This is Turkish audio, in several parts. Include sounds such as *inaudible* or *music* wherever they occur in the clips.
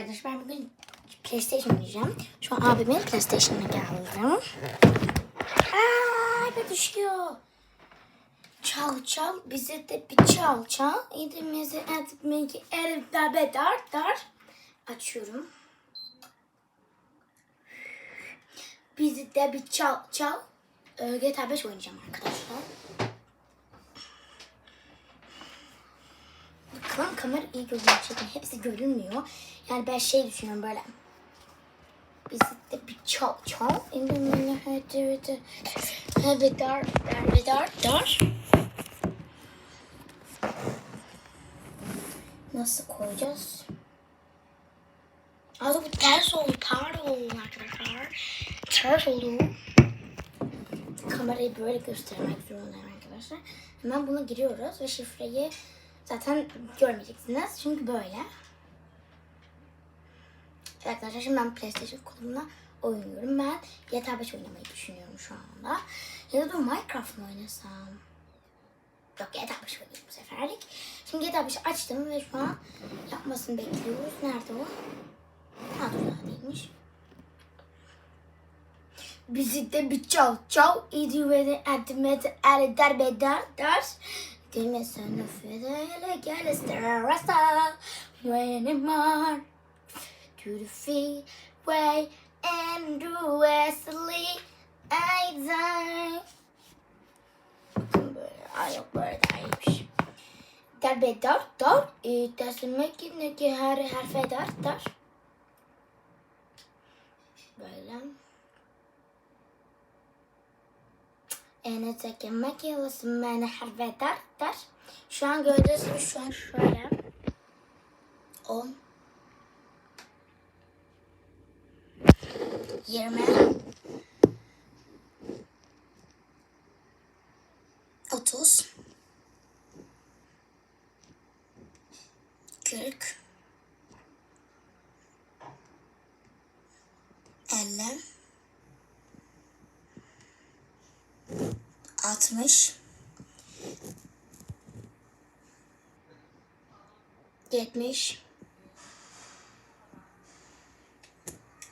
Arkadaşlar bugün PlayStation oynayacağım. Şu an abimin PlayStation'ına geldim. Aa, bir düşüyor. Çal çal bize de bir çal çal. İdimizi etmek elbette dar dar. Açıyorum. Bizi de bir çal çal. Ee, GTA 5 oynayacağım arkadaşlar. Kamera iyi mi? Hepsi görünmüyor. Yani ben şey düşünüyorum böyle. Bizi de bir çal çal. İndirmeni hadi hadi. Hadi dar dar dar dar. Nasıl koyacağız? Aa bu ters oldu. Pardon arkadaşlar. Ters oldu. Kamerayı böyle göstermek zorundayım arkadaşlar. Hemen buna giriyoruz ve şifreyi zaten görmeyeceksiniz. Çünkü böyle. Evet arkadaşlar şimdi ben PlayStation kolumla oynuyorum. Ben GTA 5 oynamayı düşünüyorum şu anda. Ya da Minecraft mı oynasam? Yok GTA 5 oynayayım bu seferlik. Şimdi GTA 5'i açtım ve şu an yapmasını bekliyoruz. Nerede o? Ha dur daha değilmiş. Bizi de bir çal çal. İdi ve de etmedi ele darbe dar Deme sana fedele gel rasta. When it mar. To the freeway and do Wesley. I die. Bakın böyle. Ay yok böyle iyiymiş. Darbe dar. E, teslimek yine ki her harfe dar dar. Böyle. Ene tekemek yılasın beni harfe dar dar. Şu an gördüğünüz şu an şöyle. 10 20 30 40 50 60 70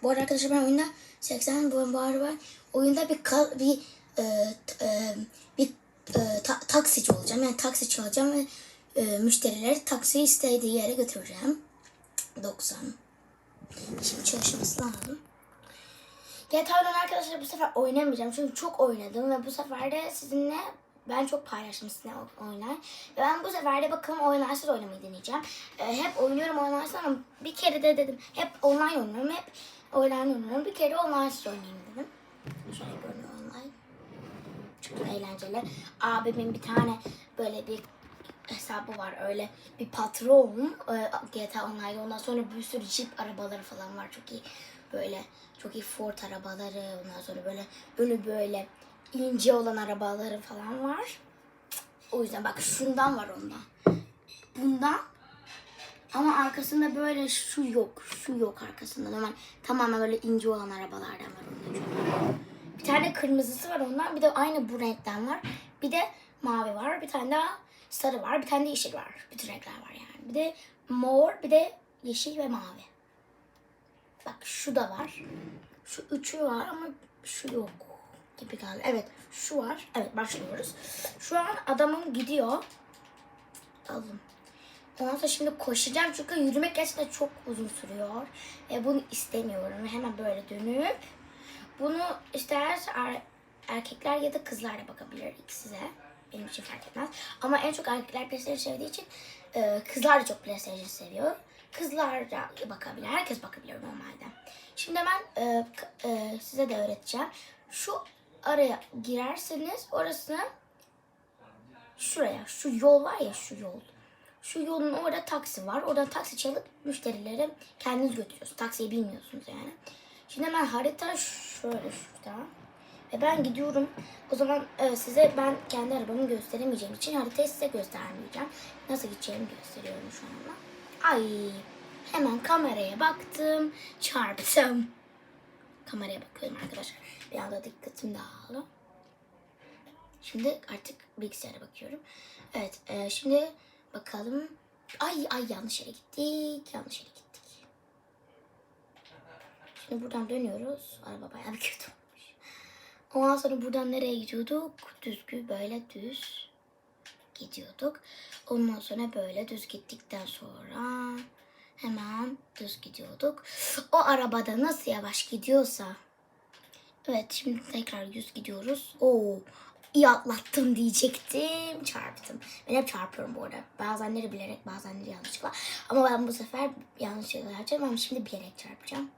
Bu arada arkadaşlar ben oyunda 80 bu var. Oyunda bir kal, bir e, e, bir e, ta- taksici olacağım. Yani taksi çalacağım ve e, müşterileri taksiyi istediği yere götüreceğim. 90. Şimdi çalışması lazım. GTA Online arkadaşlar bu sefer oynamayacağım. Çünkü çok oynadım ve bu sefer de sizinle ben çok paylaştım sizinle oynar. Ve ben bu sefer de bakalım oynarsız oynamayı deneyeceğim. Ee, hep oynuyorum oynarsız ama bir kere de dedim hep online oynuyorum. Hep online oynuyorum. Bir kere onlinesız oynayayım dedim. Şöyle görünüyor online. Çok eğlenceli. Abimin bir tane böyle bir hesabı var öyle bir patron e, GTA Online'da ondan sonra bir sürü Jeep arabaları falan var çok iyi böyle çok iyi Ford arabaları ondan sonra böyle önü böyle ince olan arabaları falan var. O yüzden bak şundan var ondan. Bundan ama arkasında böyle şu yok. Şu yok arkasında. Normal tamamen böyle ince olan arabalardan var onda. Bir tane kırmızısı var ondan. Bir de aynı bu renkten var. Bir de mavi var. Bir tane daha sarı var. Bir tane de yeşil var. Bütün renkler var yani. Bir de mor, bir de yeşil ve mavi. Bak şu da var. Şu üçü var ama şu yok gibi geldi. Evet şu var. Evet başlıyoruz. Şu an adamım gidiyor. Aldım. Ondan sonra şimdi koşacağım çünkü yürümek gerçekten çok uzun sürüyor. Ve bunu istemiyorum. Hemen böyle dönüp bunu ister er- erkekler ya da kızlar da bakabilir de. Benim için fark etmez. Ama en çok erkekler PlayStation sevdiği için e, kızlar da çok PlayStation seviyor. Kızlar da bakabilir. Herkes bakabilir normalde. Şimdi ben e, e, size de öğreteceğim. Şu araya girerseniz orası şuraya. Şu yol var ya şu yol. Şu yolun orada taksi var. Oradan taksi çalıp müşterileri kendiniz götürüyorsunuz. Taksiyi bilmiyorsunuz yani. Şimdi hemen harita şöyle şurada. Ve ben gidiyorum. O zaman e, size ben kendi arabamı gösteremeyeceğim için haritayı size göstermeyeceğim. Nasıl gideceğimi gösteriyorum şu anda. Ay hemen kameraya baktım. Çarptım. Kameraya bakıyorum arkadaşlar. Bir anda dikkatim dağıldı. Şimdi artık bilgisayara bakıyorum. Evet e, şimdi bakalım. Ay ay yanlış yere gittik. Yanlış yere gittik. Şimdi buradan dönüyoruz. Araba bayağı bir kötü olmuş. Ondan sonra buradan nereye gidiyorduk? Düzgün böyle düz gidiyorduk. Ondan sonra böyle düz gittikten sonra hemen düz gidiyorduk. O arabada nasıl yavaş gidiyorsa. Evet şimdi tekrar yüz gidiyoruz. Oo iyi atlattım diyecektim. Çarptım. Ben hep çarpıyorum bu arada. Bazenleri bilerek bazenleri yanlışlıkla. Ama ben bu sefer yanlışlıkla yapacağım ama şimdi bilerek çarpacağım.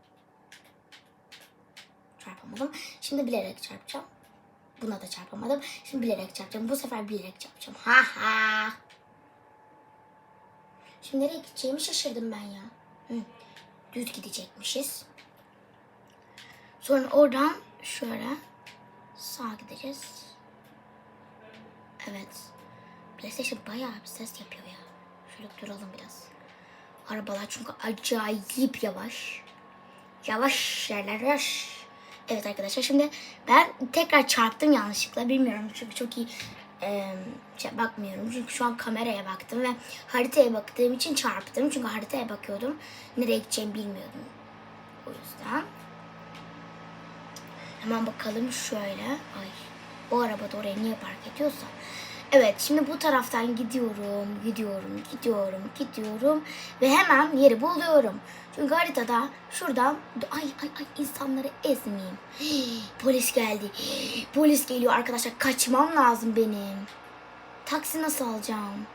Çarpamadım. Şimdi bilerek çarpacağım. Buna da çarpamadım. Şimdi bilerek çarpacağım. Bu sefer bilerek çarpacağım. Ha ha. Şimdi nereye gideceğimi şaşırdım ben ya. Hı. Düz gidecekmişiz. Sonra oradan şöyle sağa gideceğiz. Evet. PlayStation bayağı bir ses yapıyor ya. Şöyle duralım biraz. Arabalar çünkü acayip yavaş. Yavaş yerler yavaş. Evet arkadaşlar şimdi ben tekrar çarptım yanlışlıkla bilmiyorum çünkü çok iyi e, şey, bakmıyorum çünkü şu an kameraya baktım ve haritaya baktığım için çarptım çünkü haritaya bakıyordum nereye gideceğimi bilmiyordum. O yüzden hemen bakalım şöyle. Ay o araba da oraya niye park ediyorsa Evet şimdi bu taraftan gidiyorum, gidiyorum, gidiyorum, gidiyorum ve hemen yeri buluyorum. Çünkü haritada şuradan ay ay ay insanları ezmeyeyim. *gasps* Polis geldi. *gasps* Polis geliyor arkadaşlar kaçmam lazım benim. Taksi nasıl alacağım?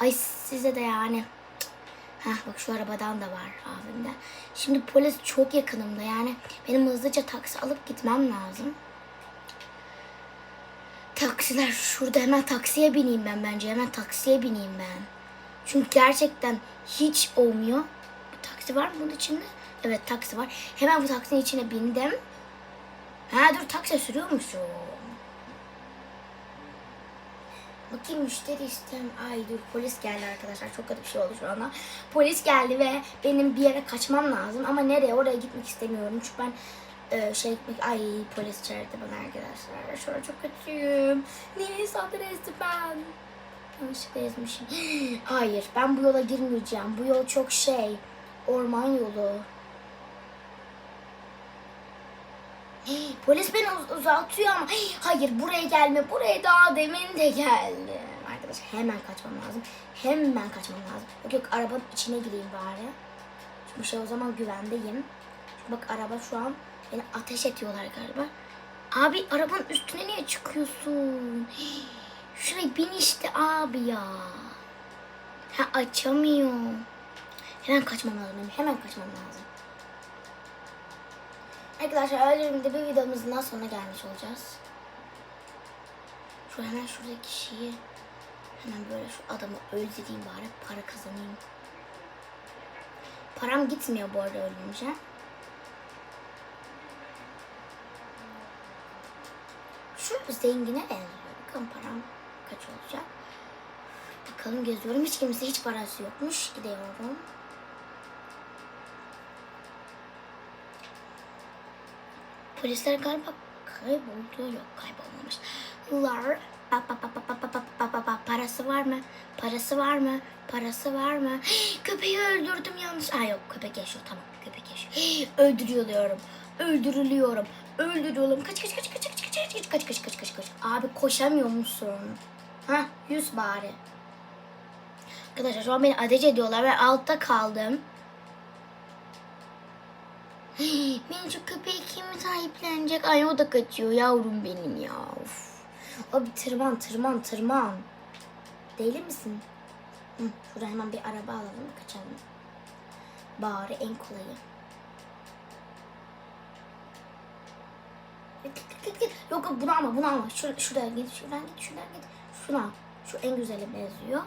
Ay size de yani. Heh bak şu arabadan da var abimde. Şimdi polis çok yakınımda yani benim hızlıca taksi alıp gitmem lazım. Taksiler şurada hemen taksiye bineyim ben bence. Hemen taksiye bineyim ben. Çünkü gerçekten hiç olmuyor. Bir taksi var mı bunun içinde? Evet taksi var. Hemen bu taksinin içine bindim. Ha dur taksi sürüyormuşum. Bakayım müşteri istem. Ay dur polis geldi arkadaşlar. Çok kötü bir şey oldu şu anda. Polis geldi ve benim bir yere kaçmam lazım. Ama nereye? Oraya gitmek istemiyorum. Çünkü ben e, şey. Ay polis çağırdı bana arkadaşlar. Şu an çok kötüyüm. Niye insanları ezdim ben? Yanlışlıkla ezmişim. *gasps* Hayır ben bu yola girmeyeceğim. Bu yol çok şey. Orman yolu. *gasps* Polis beni uz- uzatıyor ama *gasps* hayır buraya gelme buraya daha demin de geldi. Arkadaşlar hemen kaçmam lazım. Hemen kaçmam lazım. Yok yok arabanın içine gireyim bari. Çünkü şey o zaman güvendeyim. Bak araba şu an beni ateş ediyorlar galiba. Abi arabanın üstüne niye çıkıyorsun? *gasps* Şuraya bin işte abi ya. Ha açamıyor. Hemen kaçmam lazım benim. Hemen kaçmam lazım. Arkadaşlar öldüğümde bir videomuzun daha sonuna gelmiş olacağız. Şu hemen şuradaki kişiyi hemen böyle şu adamı öldüreyim bari para kazanayım. Param gitmiyor bu arada ölünce. zengine benziyor. Bakalım param kaç olacak. Bakalım geziyorum. Hiç kimse hiç parası yokmuş. Gidiyorum. Polisler galiba kayboldu. Yok kaybolmamış. Lar parası var mı? Parası var mı? Parası var mı? *gasps* Köpeği öldürdüm yanlış. Aa yok köpek yaşıyor tamam köpek yaşıyor. *gasps* Öldürüyorum. Öldürülüyorum. Öldürüyorum. Kaç kaç kaç kaç. Kaç kaç kaç kaç kaç kaç kaç kaç. Abi koşamıyor musun? Ha yüz bari. Arkadaşlar şu an beni ateş ediyorlar. Ben altta kaldım. Hii, *gasps* benim şu köpeği kim sahiplenecek? Ay o da kaçıyor yavrum benim ya. Of. Abi tırman tırman tırman. Deli misin? Hı, şuraya hemen bir araba alalım kaçalım. Bari en kolayı. Git, git. Yok yok bunu alma bunu alma. Şur şuraya git şuradan git şuradan git. Şuna al. Şu en güzeli benziyor.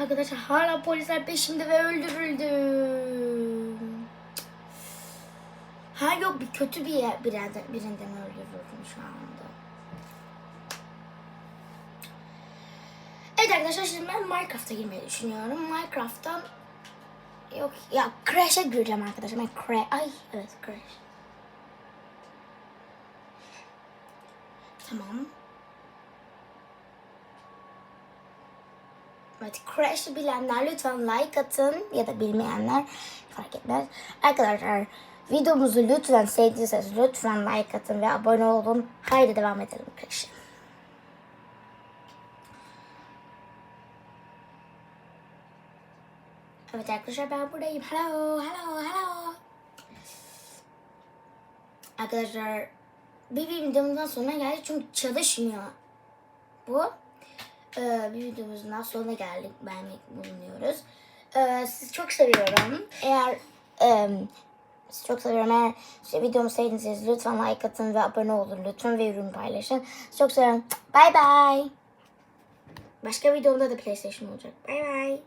Arkadaşlar hala polisler peşimde ve öldürüldüm. Ha yok bir kötü bir yer, birinden, birinden öldürüldüm şu anda. Evet arkadaşlar şimdi ben Minecraft'a girmeyi düşünüyorum. Minecraft'tan yok ya Crash'e gireceğim arkadaşlar. Ben Crash ay evet Crash. Tamam. Evet Crash'ı bilenler lütfen like atın ya da bilmeyenler fark etmez. Arkadaşlar Videomuzu lütfen sevdiyseniz lütfen like atın ve abone olun. Haydi devam edelim arkadaşlar. Evet arkadaşlar ben buradayım. Hello, hello, hello. Arkadaşlar bir videomuzdan sonra geldik çünkü çalışmıyor bu. Ee, bir videomuzun daha sonuna geldik. Beğenmek bulunuyoruz. Ee, sizi çok seviyorum. Eğer e, sizi çok seviyorum. Eğer işte videomu sevdiyseniz lütfen like atın ve abone olun. Lütfen ve ürün paylaşın. Sizi çok seviyorum. Bye bye. Başka videomda da PlayStation olacak. Bye bye.